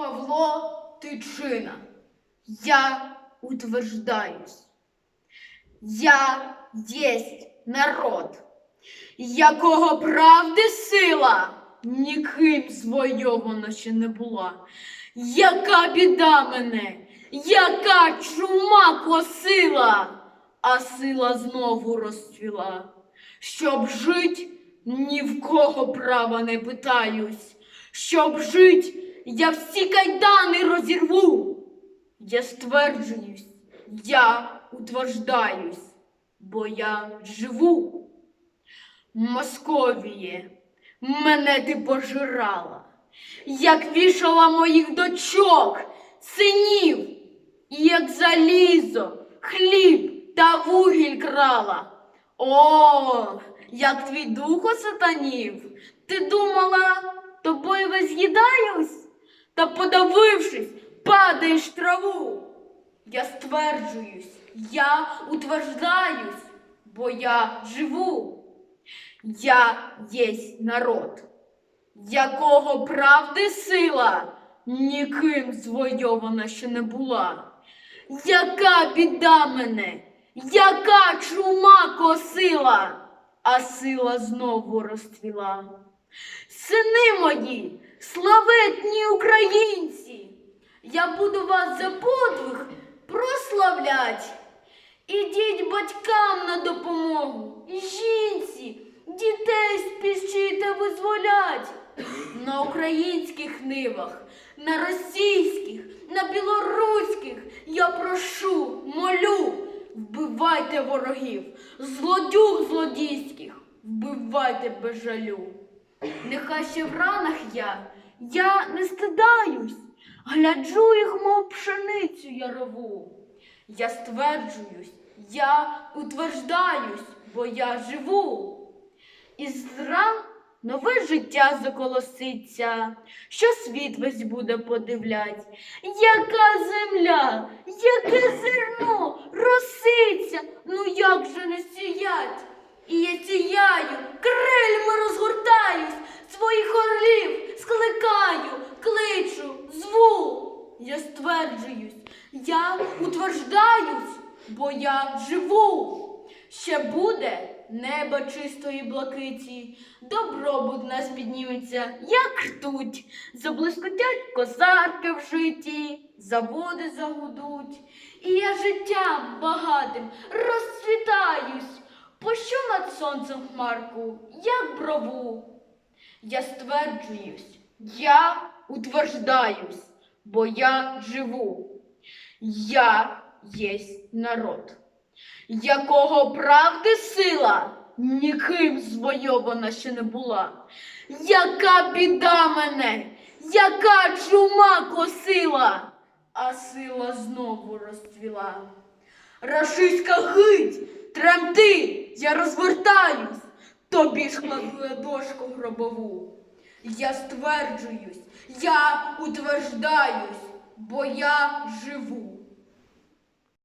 Павло Тичина, я утверждаюсь. Я єсть народ, якого правди сила ніким звойована ще не була. Яка біда мене, яка чума косила, а сила знову розцвіла. Щоб жить, ні в кого права не питаюсь. Щоб жить, я всі кайдани розірву. Я стверджуюсь, я утверждаюсь, бо я живу. Московіє, мене ти пожирала, як вішала моїх дочок, синів, і як залізо, хліб та вугіль крала. О, як твій дух осатанів, ти думала, тобою весь з'їдаюсь, та подавившись, падаєш траву. Я стверджуюсь, я утверждаюсь, бо я живу. Я єсть народ, якого правди сила ніким звойована ще не була. Яка біда мене, яка чума косила, а сила знову розцвіла. Сини мої, славетні українці, я буду вас за подвиг прославлять. Ідіть батькам на допомогу, жінці, дітей спішите визволять. На українських нивах, на російських, на білоруських я прошу, молю, вбивайте ворогів, злодюг злодійських, вбивайте без жалю. Нехай ще в ранах я, я не стидаюсь, гляджу їх, мов пшеницю ярову. Я стверджуюсь, я утверждаюсь, бо я живу. І зран нове життя заколоситься, що світ весь буде подивлять. Яка земля, яке зерно роситься, ну як же не сіять? І я сіяю, крильми розгортаюсь, своїх орлів скликаю, кличу, зву. Я стверджуюсь, я утверждаюсь, бо я живу. Ще буде небо чистої блакиті, добробут нас підніметься, як ртуть, заблискотять козарки в житті, заводи загудуть, і я життям багатим розцвітаюсь, пощо над сонцем хмарку, як брову. Я стверджуюсь, я утверждаюсь, бо я живу. Я єсть народ, якого правди сила ніким звойована ще не була. Яка біда мене, яка чума косила, а сила знову розцвіла. Рашиська гить, тремти, я розвертаюсь, тобі ж кладу дошку гробову. Я стверджуюсь, я утверждаюсь, бо я живу.